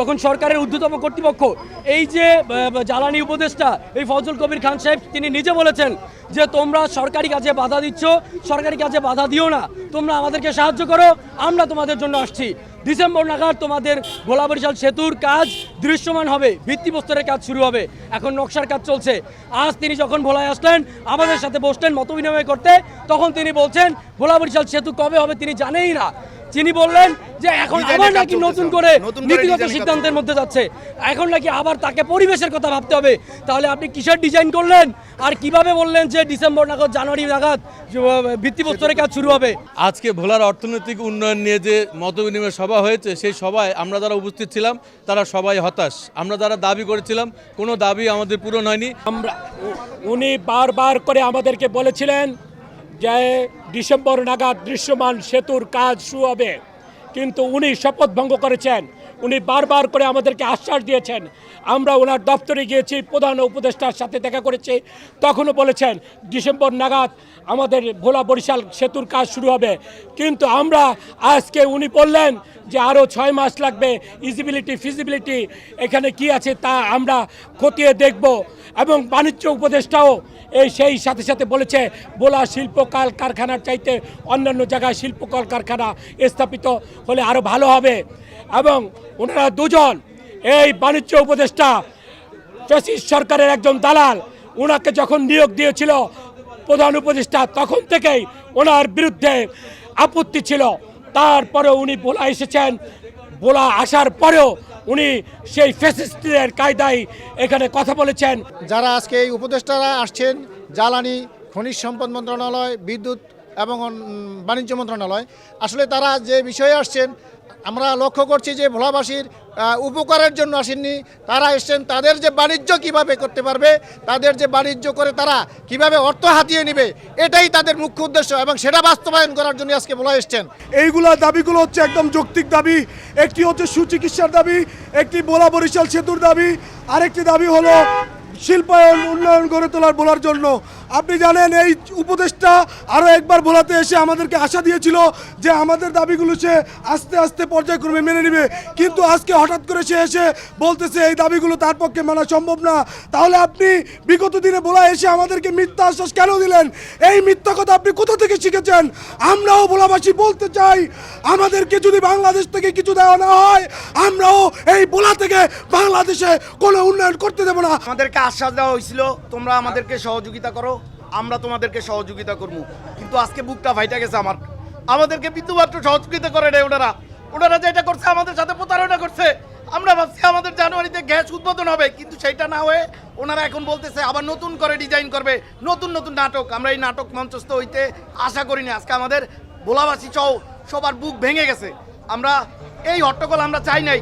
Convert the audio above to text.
তখন সরকারের ঊর্ধ্বতম কর্তৃপক্ষ, এই যে জ্বালানি উপদেষ্টা, এই ফজল কবির খান সাহেব, তিনি নিজে বলেছেন যে, তোমরা সরকারি কাজে বাধা দিচ্ছ, সরকারি কাজে বাধা দিও না। তোমরা আমাদেরকে সাহায্য করো, আমরা তোমাদের জন্য আসছি। ডিসেম্বর নাগাদ তোমাদের ভোলা বরিশাল সেতুর কাজ দৃশ্যমান হবে ভিত্তিপ্রস্তরের কাজ শুরু হবে। এখন নকশার কাজ চলছে। আজ তিনি যখন ভোলায় আসলেন, আমাদের সাথে বসলেন মত বিনিময় করতে, তখন তিনি বলছেন ভোলা বরিশাল সেতু কবে হবে তিনি জানেই না। তিনি বললেন যে এখন আবার নাকি নতুন করে নতুন নীতিগত সিদ্ধান্তের মধ্যে যাচ্ছে। এখন নাকি আবার তাকে পরিবেশের কথা ভাবতে হবে। তাহলে আপনি কিসের ডিজাইন করলেন? আর কীভাবে বললেন যে ডিসেম্বর নাগাদ জানুয়ারি নাগাদ আহ, কাজ শুরু হবে? আজকে ভোলার অর্থনৈতিক উন্নয়ন নিয়ে যে মত বিনিময় সভা হয়েছে সেই সভায় আমরা যারা উপস্থিত ছিলাম তারা সবাই হতাশ। আমরা যারা দাবি করেছিলাম কোনো দাবি আমাদের পূরণ হয়নি। আমরা উনি বারবার করে আমাদেরকে বলেছিলেন যে ডিসেম্বর নাগাদ দৃশ্যমান সেতুর কাজ শুরু হবে। কিন্তু উনি শপথ ভঙ্গ করেছেন। উনি বারবার করে আমাদেরকে আশ্বাস দিয়েছেন। আমরা ওনার দপ্তরে গিয়েছি, প্রধান উপদেষ্টার সাথে দেখা করেছি। তখনও বলেছেন, ডিসেম্বর নাগাদ আমাদের ভোলা বরিশাল সেতুর কাজ শুরু হবে। কিন্তু আমরা আজকে উনি বললেন যে আরও ছয় মাস লাগবে, ইজিবিলিটি, ফিজিবিলিটি, এখানে কি আছে তা আমরা খতিয়ে দেখব। এবং বাণিজ্য উপদেষ্টাও এই সেই সাথে সাথে বলেছে বোলা শিল্প কাল কারখানার চাইতে অন্যান্য জায়গায় শিল্প কল কারখানা স্থাপিত হলে আরও ভালো হবে। এবং ওনারা দুজন, এই বাণিজ্য উপদেষ্টা ফ্যাসিস্ট সরকারের একজন দালাল ওনাকে যখন নিয়োগ দিয়েছিল প্রধান উপদেষ্টা, তখন থেকেই ওনার বিরুদ্ধে আপত্তি ছিল। তারপরে উনি বোলা এসেছেন, বোলা আসার পরেও উনি সেই ফ্যাসিস্টের কায়দায় এখানে কথা বলেছেন। যারা আজকে এই উপদেষ্টারা আসছেন, জ্বালানি, খনিজ সম্পদ মন্ত্রণালয়, বিদ্যুৎ এবং বাণিজ্য মন্ত্রণালয়। আসলে তারা যে বিষয়ে আসছেন, আমরা লক্ষ্য করছি যে ভোলাবাসীর উপকারের জন্য আসেননি। তারা এসছেন, তাদের যে বাণিজ্য কীভাবে করতে পারবে, তাদের যে বাণিজ্য করে তারা কীভাবে অর্থ হাতিয়ে নেবে, এটাই তাদের মুখ্য উদ্দেশ্য এবং সেটা বাস্তবায়ন করার জন্য আজকে বলা এসছেন। এইগুলা দাবিগুলো হচ্ছে একদম যৌক্তিক দাবি। একটি হচ্ছে সুচিকিৎসার দাবি, একটি বোলা বরিশাল সেতুর দাবি। আরেকটি দাবি হলো শিল্পায়ন, উন্নয়ন গড়ে তোলার বলার জন্য। আপনি জানেন, এই উপদেশটা আরও একবার ভোলাতে এসে আমাদেরকে আশা দিয়েছিল যে আমাদের দাবিগুলো সে আস্তে আস্তে পর্যায়ক্রমে মেনে নেবে। কিন্তু আজকে হঠাৎ করে সে এসে বলতেছে, এই দাবিগুলো তার পক্ষে মানা সম্ভব না। তাহলে আপনি বিগত দিনে বলা এসে আমাদেরকে মিথ্যা আশ্বাস কেন দিলেন? এই মিথ্যা কথা আপনি কোথা থেকে শিখেছেন? আমরাও ভোলাবাসী বলতে চাই, আমাদেরকে যদি বাংলাদেশ থেকে কিছু দেওয়া না হয়, আমরাও এই বোলা থেকে বাংলাদেশে কোনো উন্নয়ন করতে দেবো না। আমাদেরকে আশ্বাস দেওয়া হয়েছিল, তোমরা আমাদেরকে সহযোগিতা করো। আমরা তোমাদেরকে সহযোগিতা করব। কিন্তু আজকে বুকটা ভাইটা গেছে আমার। আমাদেরকে বিন্দুমাত্র সহযোগিতা করে নেই ওনারা। ওনারা যেটা করছে আমাদের সাথে প্রতারণা করছে। আমরা ভাবছি আমাদের জানুয়ারিতে গ্যাস উদ্বোধন হবে, কিন্তু সেইটা না হয়ে ওনারা এখন বলতেছে আবার নতুন করে ডিজাইন করবে। নতুন নতুন নাটক। আমরা এই নাটক মঞ্চস্থ হইতে আশা করিনি আজকে আমাদের ভোলাবাসী সহ সবার বুক ভেঙে গেছে। আমরা এই হট্টগোল আমরা চাই নাই।